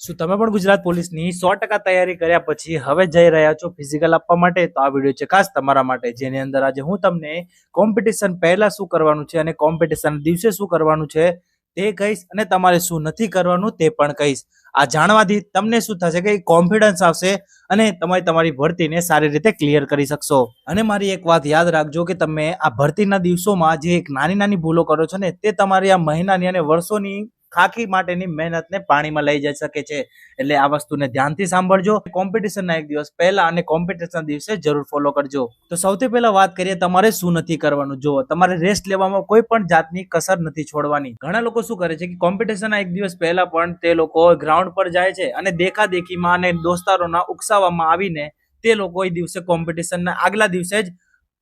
શું તમે પણ ગુજરાત પોલીસની સો ટકા તૈયારી કર્યા પછી હવે જઈ રહ્યા છો ફિઝિકલ આપવા માટે? તો આ વીડિયો છે ખાસ તમારા માટે, જેની અંદર આજે હું તમને કોમ્પિટિશન પહેલા શું કરવાનું છે અને કોમ્પિટિશન દિવસે શું કરવાનું છે તે કહીશ અને તમારે શું નથી કરવાનું તે પણ કહીશ. આ જાણવાથી તમને શું થશે કે કોન્ફિડન્સ આવશે અને તમે તમારી ભરતીને સારી રીતે ક્લિયર કરી શકશો. અને મારી એક વાત યાદ રાખજો કે તમે આ ભરતીના દિવસોમાં જે એક નાની નાની ભૂલો કરો છો ને, તે તમારી આ મહિનાની અને વર્ષોની ખાકી માટેની મહેનતને પાણીમાં લઈ જઈ શકે છે. એટલે આ વસ્તુને ધ્યાનથી સાંભળજો. કોમ્પિટિશનના એક દિવસ પહેલા અને કોમ્પિટિશનના દિવસે જરૂર ફોલો કરજો. તો સૌથી પહેલા વાત કરીએ તમારે શું નથી કરવાનું. જો તમારે રેસ્ટ લેવામાં કોઈ પણ જાતની કસર નથી છોડવાની. ઘણા લોકો શું કરે છે કે કોમ્પિટિશનના એક દિવસ પહેલા પણ તે લોકો ગ્રાઉન્ડ પર જાય છે અને દેખાદેખીમાં અને દોસ્તારોના ઉકસાવવામાં આવીને તે લોકો એ દિવસે કોમ્પિટિશનના આગલા દિવસે જ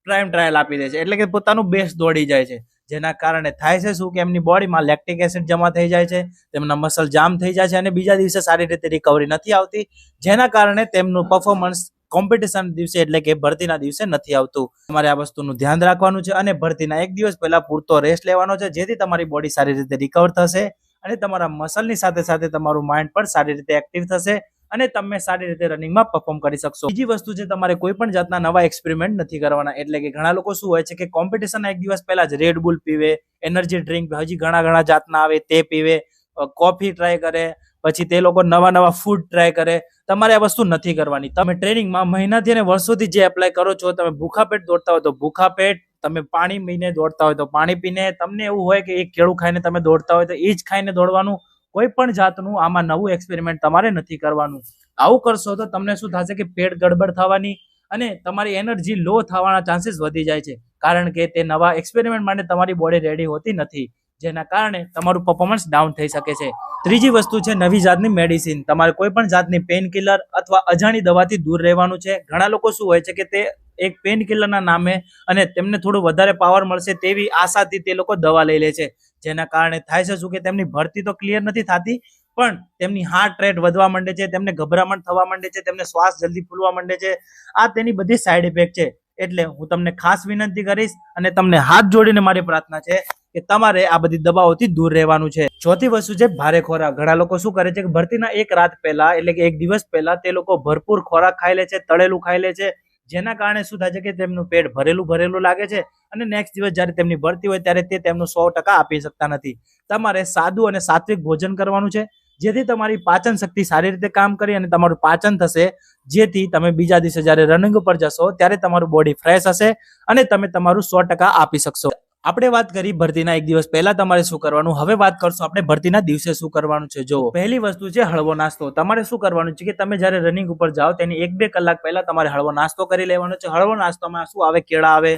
પ્રાઇમ ટ્રાયલ આપી દે છે. એટલે કે પોતાનું બેસ્ટ દોડી જાય છે. જેના કારણે થાય છે શું કે એમની બોડીમાં લેક્ટિક એસિડ જમા થઈ જાય છે, તેમના મસલ જામ થઈ જાય છે અને બીજા દિવસે સારી રીતે રિકવરી નથી આવતી, જેના કારણે તેમનું પરફોર્મન્સ કોમ્પિટિશન દિવસે એટલે કે ભરતીના દિવસે નથી આવતું. તમારે આ વસ્તુનું ધ્યાન રાખવાનું છે અને ભરતીના એક દિવસ પહેલા પૂરતો રેસ્ટ લેવાનો છે, જેથી તમારી બોડી સારી રીતે રિકવર થશે અને તમારા મસલની સાથે સાથે તમારું માઇન્ડ પણ સારી રીતે એક્ટિવ થશે. અને તમે સારી રીતે રનિંગમાં પરફોર્મ કરી શકશો. બીજી વસ્તુ છે તમારે કોઈ પણ જાતના નવા એક્સપેરિમેન્ટ નથી કરવાના, એટલે કે ઘણા લોકો શું હોય છે કે કોમ્પિટિશનના એક દિવસ પહેલા જ રેડ બુલ પીવે એનર્જી ડ્રિંક હજી ઘણા ઘણા જાતના આવે તે પીવે કોફી ટ્રાય કરે, પછી તે લોકો નવા નવા ફૂડ ટ્રાય કરે. તમારે આ વસ્તુ નથી કરવાની. તમે ટ્રેનિંગમાં મહિનાથી અને વર્ષોથી જે એપ્લાય કરો છો, તમે ભૂખા પેટ દોડતા હોય તો ભૂખા પેટ, તમે પાણી પીને દોડતા હોય તો પાણી પીને, તમને એવું હોય કે એક કેળું ખાઈને તમે દોડતા હોય તો એ જ ખાઈને દોડવાનું કોઈ પણ જાતનું આમાં નવું એક્સપેરિમેન્ટ તમારે નથી કરવાનું. આવું કરશો તો તમને શું થશે કે પેટ ગડબડ થવાની અને તમારી એનર્જી લો થવાના ચાન્સીસ વધી જાય છે. કારણ કે તે નવા એક્સપેરિમેન્ટ માટે તમારી બોડી રેડી હોતી નથી. જેના કારણે તમારું પરફોર્મન્સ ડાઉન થઈ શકે છે. ત્રીજી વસ્તુ છે નવી જાતની મેડિસિન તમારે કોઈ પણ જાતની પેઇન કિલર અથવા અજાણી દવાથી દૂર રહેવાનું છે. ઘણા લોકો શું હોય છે કે તે એક પેઇન કિલરના નામે અને તેમને થોડું વધારે પાવર મળશે તેવી આશાથી તે લોકો દવા લઈ લે છે. જેના કારણે થાય છે શું કે તેમની ભરતી તો ક્લિયર નથી થતી, પણ તેમની હાર્ટ રેટ વધવા માંડે છે, તેમને ગભરામણ થવા માંડે છે, તેમને શ્વાસ જલ્દી ફૂલવા માંડે છે. આ તેની બધી સાઈડ ઇફેક્ટ છે. એટલે હું તમને ખાસ વિનંતી કરીશ અને તમને હાથ જોડીને મારી પ્રાર્થના છે કે તમારે આ બધી દવાઓથી દૂર રહેવાનું છે. ચોથી વસ્તુ છે, ભારે ખોરાક. ઘણા લોકો શું કરે છે કે ભરતીના એક રાત પહેલા, એટલે કે એક દિવસ પહેલા, તે લોકો ભરપૂર ખોરાક ખાઈ લે છે, તળેલું ખાઈ લે છે જેના કારણે શું થાય છે કે તેમનું પેટ ભરેલું ભરેલું લાગે છે અને નેક્સ્ટ દિવસ જ્યારે તેમની ભરતી હોય ત્યારે તે તેમનું સો ટકા આપી શકતા નથી. તમારે સાદું અને સાત્વિક ભોજન કરવાનું છે, જેથી તમારી પાચન શક્તિ સારી રીતે કામ કરી અને તમારું પાચન થશે. જેથી તમે બીજા દિવસે જ્યારે રનિંગ ઉપર જશો ત્યારે તમારું બોડી ફ્રેશ હશે અને તમે તમારું સો ટકા આપી શકશો. આપણે વાત કરી ભરતીના એક દિવસ પહેલા તમારે શું કરવાનું? હવે વાત કરશું આપણે ભરતીના દિવસે શું કરવાનું છે. જો, પહેલી વસ્તુ છે હળવો નાસ્તો. તમારે શું કરવાનું છે કે તમે જ્યારે રનિંગ ઉપર જાઓ તેની એક બે કલાક પહેલા તમારે હળવો નાસ્તો કરી લેવાનો છે. હળવો નાસ્તોમાં શું આવે? કેળા આવે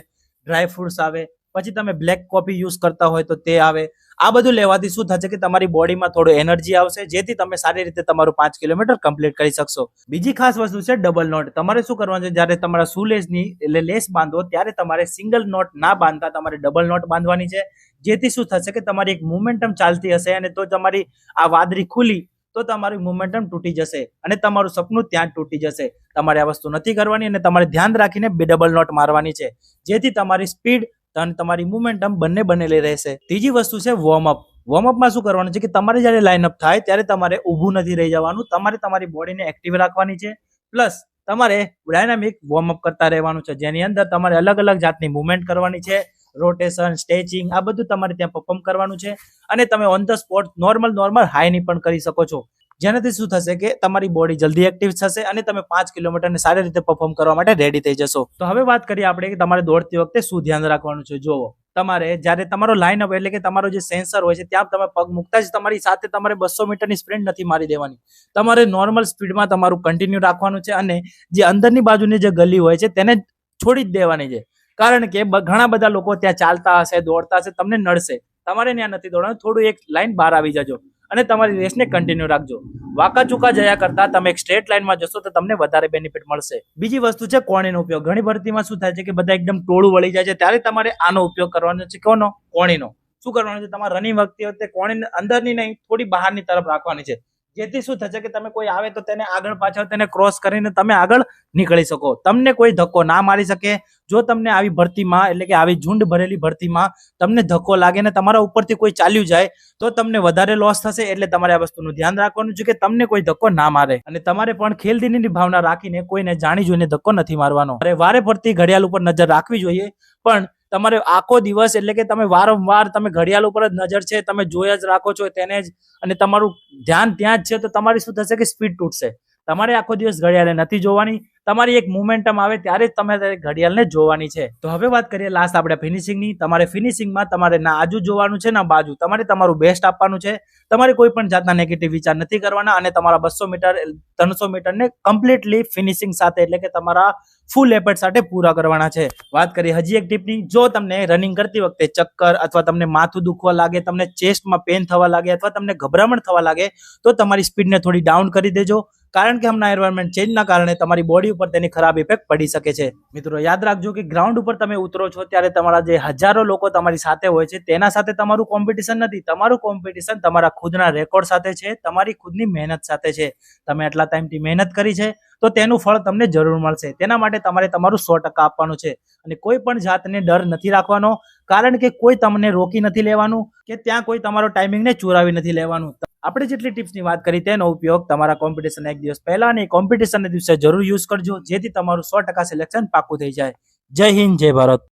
ડ્રાય ફ્રૂટ્સ આવે પછી તમે બ્લેક કોફી યુઝ કરતા હોય તો તે આવે. આ બધું લેવાથી શું થશે કે તમારી બોડીમાં થોડું એનર્જી આવશે, જેથી તમે સારી રીતે તમારું પાંચ કિલોમીટર કમ્પ્લીટ કરી શકશો. બીજી ખાસ વસ્તુ છે ડબલ નોટ તમારે શું કરવાનું છે? જ્યારે તમારા સુલેસની એટલે લેસ બાંધો, ત્યારે તમારે સિંગલ નોટ ના બાંધતા તમારે ડબલ નોટ બાંધવાની છે. જેથી શું થશે કે તમારી એક મુમેન્ટમ ચાલતી હશે અને તો તમારી આ વાદળી ખુલી, તો તમારું મોમેન્ટમ તૂટી જશે અને તમારું સપનું ત્યાં તૂટી જશે. તમારે આ વસ્તુ નથી કરવાની અને તમારે ધ્યાન રાખીને બે ડબલ નોટ મારવાની છે. જેથી તમારી સ્પીડ અને તમારી મુમેન્ટમ બંને બનેલી રહેશે. ત્રીજી વસ્તુ છે વોર્મઅપ વોર્મઅપમાં શું કરવાનું? છે કે તમારે જ્યારે લાઇનઅપ થાય ત્યારે તમારે ઊભું નથી રહી જવાનું. તમારે તમારી બોડીને એક્ટિવ રાખવાની છે. પ્લસ તમારે ડાયનામિક વોર્મઅપ કરતા રહેવાનું છે. જેની અંદર તમારે અલગ અલગ જાતની મુવમેન્ટ કરવાની છે. રોટેશન સ્ટેચિંગ આ બધું તમારે ત્યાં પરફોર્મ કરવાનું છે. અને તમે on the spot normal normal હાઈની પણ કરી શકો છો. જેનાથી શું થશે કે તમારી બોડી જલ્દી એક્ટિવ થશે અને તમે પાંચ કિલોમીટરને સારી રીતે પરફોર્મ કરવા માટે રેડી થઈ જશો. તો હવે વાત કરીએ આપણે કે તમારે દોડતી વખતે શું ધ્યાન રાખવાનું છે. જોવો તમારે જ્યારે તમારો લાઇન અપ એટલે કે તમારો જે સેન્સર હોય છે, ત્યાં તમે પગ મૂકતા જ તમારી સાથે તમારે બસો મીટરની સ્પ્રિન્ટ નથી મારી દેવાની. તમારે નોર્મલ સ્પીડમાં તમારું કન્ટિન્યુ રાખવાનું છે અને જે અંદરની બાજુની જે ગલી હોય છે, તેને છોડી જ દેવાની છે. કારણ કે ઘણા બધા લોકો ત્યાં ચાલતા હશે, દોડતા હશે, તમને નડશે. તમારે ત્યાં નથી દોડવાનું, થોડું એક લાઈન બહાર આવી જજો. અને તમારી રેસને કન્ટિન્યુ રાખજો. વાકા ચૂકા જયા કરતા તમે એક સ્ટ્રેટ લાઇનમાં જશો તો તમને વધારે બેનિફિટ મળશે. બીજી વસ્તુ છે કોણીનો ઉપયોગ. ઘણી ભરતીમાં શું થાય છે કે બધા એકદમ ટોળું વળી જાય છે, ત્યારે તમારે આનો ઉપયોગ કરવાનો છે. કોનો? કોણીનો. શું કરવાનું છે? તમારે રનિંગ વખતે વખતે કોણી અંદરની નહીં, થોડી બહારની તરફ રાખવાની છે. જેથી શું થશે કે તમે કોઈ આવે તો તેને આગળ પાછળ તેને ક્રોસ કરીને તમે આગળ નીકળી શકો. તમને કોઈ ધક્કો ના મારી શકે. જો તમને આવી ભરતીમાં, એટલે કે આવી ઝુંડ ભરેલી ભરતીમાં તમને ધક્કો લાગે ને તમારા ઉપરથી કોઈ ચાલ્યું જાય, તો તમને વધારે લોસ થશે. એટલે તમારે આ વસ્તુનું ધ્યાન રાખવાનું છે કે તમને કોઈ ધક્કો ના મારે. અને તમારે પણ ખેલદીની ભાવના રાખીને કોઈને જાણી જોઈને ધક્કો નથી મારવાનો. અરે, વારે ફરતી ઘડિયાળ ઉપર નજર રાખવી જોઈએ. પણ તમારે આખો દિવસ એટલે કે તમે વારંવાર તમે ઘડિયાળ ઉપર જ નજર છે, તમે જોયા જ રાખો છો, તેને જ અને તમારું ધ્યાન ત્યાં જ છે, તો તમારી શું થશે કે સ્પીડ તૂટશે. તમારે આખો દિવસ ઘડિયાળને નથી જોવાની, તમારી એક મુમેન્ટમ આવે ત્યારે જ તમે ઘડિયાળને જોવાની છે. તો હવે વાત કરીએ લાસ્ટ આપણે ફિનિશિંગની તમારે ફિનિશિંગમાં તમારે ના આજુ જોવાનું છે, ના બાજુ. તમારે તમારું બેસ્ટ આપવાનું છે. તમારે કોઈ પણ જાતના નેગેટિવ વિચાર નથી કરવાના અને તમારા બસો મીટર ત્રણસો મીટરને કમ્પ્લીટલી ફિનિશિંગ સાથે એટલે કે તમારા ફૂલ એફર્ટ સાથે પૂરા કરવાના છે. વાત કરીએ હજી એક ટીપની જો તમને રનિંગ કરતી વખતે ચક્કર અથવા તમને માથું દુખવા લાગે, તમને ચેસ્ટમાં પેન થવા લાગે અથવા તમને ગભરામણ થવા લાગે, તો તમારી સ્પીડને થોડી ડાઉન કરી દેજો. કારણ કે હમણાં એન્વાયરમેન્ટ ચેન્જના કારણે તમારી બોડી ઉપર તેની ખરાબ ઇફેક્ટ પડી શકે છે. મિત્રો, યાદ રાખજો કે ગ્રાઉન્ડ ઉપર તમે ઉતરો છો ત્યારે તમારા જે હજારો લોકો તમારી સાથે હોય છે, તેના સાથે તમારું કોમ્પિટિશન નથી. તમારું કોમ્પિટિશન તમારા ખુદના રેકોર્ડ સાથે છે, તમારી ખુદની મહેનત સાથે છે. તમે આટલા ટાઈમથી મહેનત કરી છે, તો તેનું ફળ તમને જરૂર મળશે. તેના માટે તમારે તમારું સો ટકા આપવાનું છે. અને કોઈ પણ જાતને ડર નથી રાખવાનો, કારણ કે કોઈ તમને રોકી નથી લેવાનું, કે ત્યાં કોઈ તમારો ટાઈમિંગને ચોરાવી નથી લેવાનું. આપણે જેટલી ટિપ્સની વાત કરી તેનો ઉપયોગ તમારા કોમ્પિટિશન એક દિવસ પહેલા અને કોમ્પિટિશનના દિવસે જરૂર યુઝ કરજો, જેથી તમારું સો ટકા સિલેક્શન પાકું થઈ જાય. જય હિન્દ, જય ભારત.